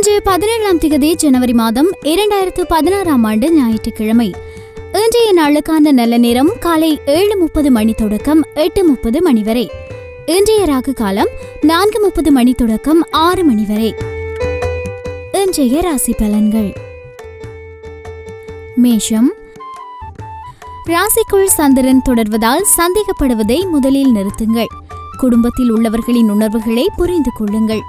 இன்று பதினேழாம் திகதி ஜனவரி மாதம் இரண்டாயிரத்து பதினாறாம் ஆண்டு ஞாயிற்றுக்கிழமை. இன்றைய நாளுக்கான நல்ல நேரம் காலை ஏழு முப்பது மணி தொடக்கம் எட்டு முப்பது மணி வரை. இன்றைய ராகு காலம் நான்கு முப்பது மணி தொடக்கம் ஆறு மணி வரை. இன்றைய ராசி பலன்கள். மேஷம். ராசிக்குள் சந்திரன் தொடர்வதால் சந்தேகப்படுவதை முதலில் நிறுத்துங்கள். குடும்பத்தில் உள்ளவர்களின் உணர்வுகளை புரிந்து கொள்ளுங்கள்.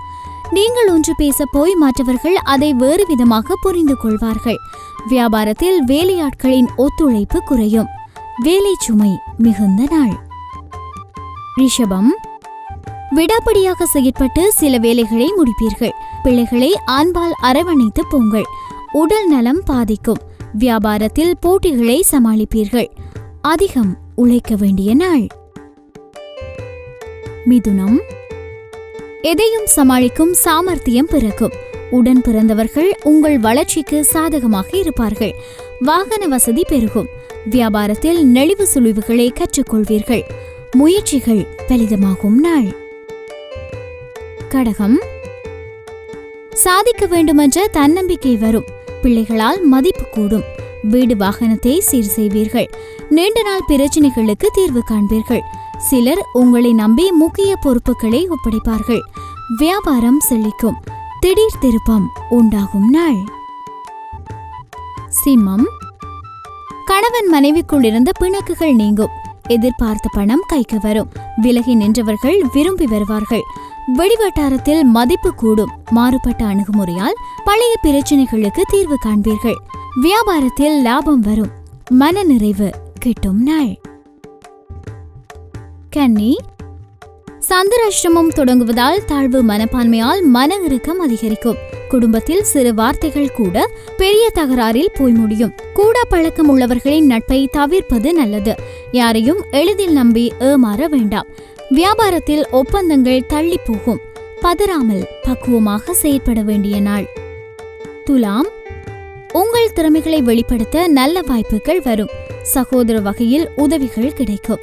நீங்கள் ஒன்று பேச போய் மற்றவர்கள் அதை வேறு விதமாக புரிந்து கொள்வார்கள். வியாபாரத்தில் வேலையாட்களின் ஒத்துழைப்பு குறையும். வேலை சுமை மிகுந்த நாள். ரிஷபம் விடாப்படியாக செயற்பட்டு சில வேலைகளை முடிப்பீர்கள். பிள்ளைகளை அன்பால் அரவணைத்து போங்கள். உடல் நலம் பாதிக்கும். வியாபாரத்தில் போட்டிகளை சமாளிப்பீர்கள். அதிகம் உழைக்க வேண்டிய நாள். மிதுனம் எதையும் சமாளிக்கும் சாமர்த்தியம் பிறக்கும். உடன் பிறந்தவர்கள் உங்கள் வளர்ச்சிக்கு சாதகமாக இருப்பார்கள். வாகன வசதி பெருகும். வியாபாரத்தில் நெளிவு சுழிவுகளை கற்றுக்கொள்வீர்கள். முயற்சிகள் பலிதமாகும் நாள். கடகம். சாதிக்க வேண்டுமென்ற தன்னம்பிக்கை வரும். பிள்ளைகளால் மதிப்பு கூடும். வீடு வாகனத்தை சீர் செய்வீர்கள். நீண்ட நாள் பிரச்சனைகளுக்கு தீர்வு காண்பீர்கள். சிலர் உங்களை நம்பி முக்கிய பொறுப்புகளை ஒப்படைப்பார்கள். வியாபாரம் செழிக்கும். திடீர் திருப்பம் உண்டாகும் நாள். சிம்மம். கணவன் மனைவிக்குள் இருந்த பிணக்குகள் நீங்கும். எதிர்பார்த்த பணம் கைக்கு வரும். விலகி நின்றவர்கள் விரும்பி வருவார்கள். வெளிவட்டாரத்தில் மதிப்பு கூடும். மாறுபட்ட அணுகுமுறையால் பழைய பிரச்சனைகளுக்கு தீர்வு காண்பீர்கள். வியாபாரத்தில் லாபம் வரும். மனநிறைவு கிட்டும் நாள். கன்னி சந்திராஷ்டிரமம் தொடங்குவதால் தாழ்வு மனப்பான்மையால் மன இறுக்கம் அதிகரிக்கும். குடும்பத்தில் சிறு வார்த்தைகள் கூட பெரிய தகராறில் போய் முடியும். கூட பழக்கம் உள்ளவர்களின் நட்பை தவிர்ப்பது நல்லது. யாரையும் எளிதில் நம்பி ஏமாற வேண்டாம். வியாபாரத்தில் ஒப்பந்தங்கள் தள்ளி போகும். பதறாமல் பக்குவமாக செயற்பட வேண்டிய நாள். துலாம் உங்கள் திறமைகளை வெளிப்படுத்த நல்ல வாய்ப்புகள் வரும். சகோதர வகையில் உதவிகள் கிடைக்கும்.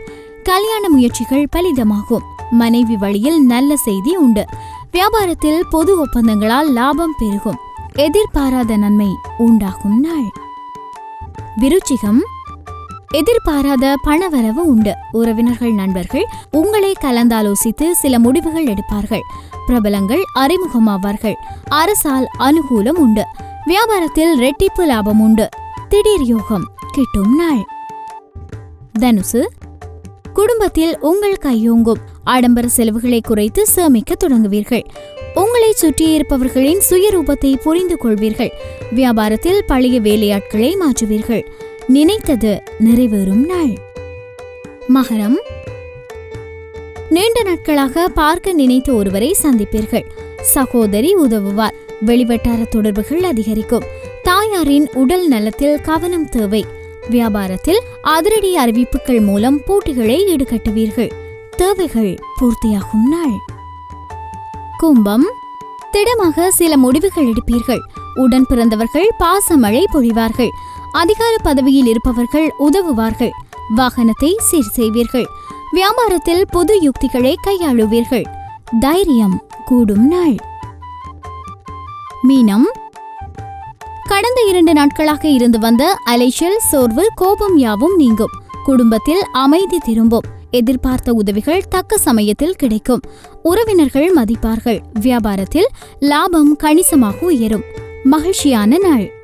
கல்யாண முயற்சிகள் பலிதமாகும். மனைவி வழியில் நல்ல செய்தி உண்டு. வியாபாரத்தில் பொது ஒப்பந்தங்களால் லாபம் பெருகும். எதிர்பாராத நன்மை உண்டாகும் நாள். விருச்சிகம். எதிர்பாராத பணவரவு உண்டு. உறவினர்கள் நண்பர்கள் உங்களை கலந்தாலோசித்து சில முடிவுகள் எடுப்பார்கள். பிரபலங்கள் அறிமுகமாவார்கள். அரசால் அனுகூலம் உண்டு. வியாபாரத்தில் ரெட்டிப்பு லாபம் உண்டு. திடீர் யோகம். கிட்டும் நாள். தனுசு. குடும்பத்தில் உங்கள் கையோங்கும். ஆடம்பர செலவுகளை குறைத்து சேமிக்க தொடங்குவீர்கள். உங்களை சுற்றியிருப்பவர்களின் சுயரூபத்தை புரிந்து கொள்வீர்கள். வியாபாரத்தில் பழைய வேலையாட்களை மாற்றுவீர்கள். நினைத்தது நிறைவேறும் நாள். மகரம். நீண்ட நாட்களாக பார்க்க நினைத்த ஒருவரை சந்திப்பீர்கள். சகோதரி உதவுவார். வெளிவட்டார தொடர்புகள் அதிகரிக்கும். தாயாரின் உடல் நலத்தில் கவனம் தேவை. வியாபாரத்தில் அதிரடி அறிவிப்புகள் மூலம் போட்டிகளை ஈடுகட்டுவீர்கள் தேவைகள் பூர்த்தியாகும் நாள். கும்பம். திடமாக சில முடிவுகள் எடுப்பீர்கள். உடன் பிறந்தவர்கள் பாசமழை பொழிவார்கள். அதிகார பதவியில் இருப்பவர்கள் உதவுவார்கள். வாகனத்தை சீர் செய்வீர்கள். வியாபாரத்தில் புது யுக்திகளை கையாளுவீர்கள். தைரியம் கூடும் நாள். மீனம். கடந்த இரண்டு நாட்களாக இருந்து வந்த அலைச்சல் சோர்வு கோபம் யாவும் நீங்கும். குடும்பத்தில் அமைதி திரும்பும். எதிர்பார்த்த உதவிகள் தக்க சமயத்தில் கிடைக்கும். உறவினர்கள் மதிப்பார்கள். வியாபாரத்தில் லாபம் கணிசமாக உயரும். மகிழ்ச்சியான நாள்.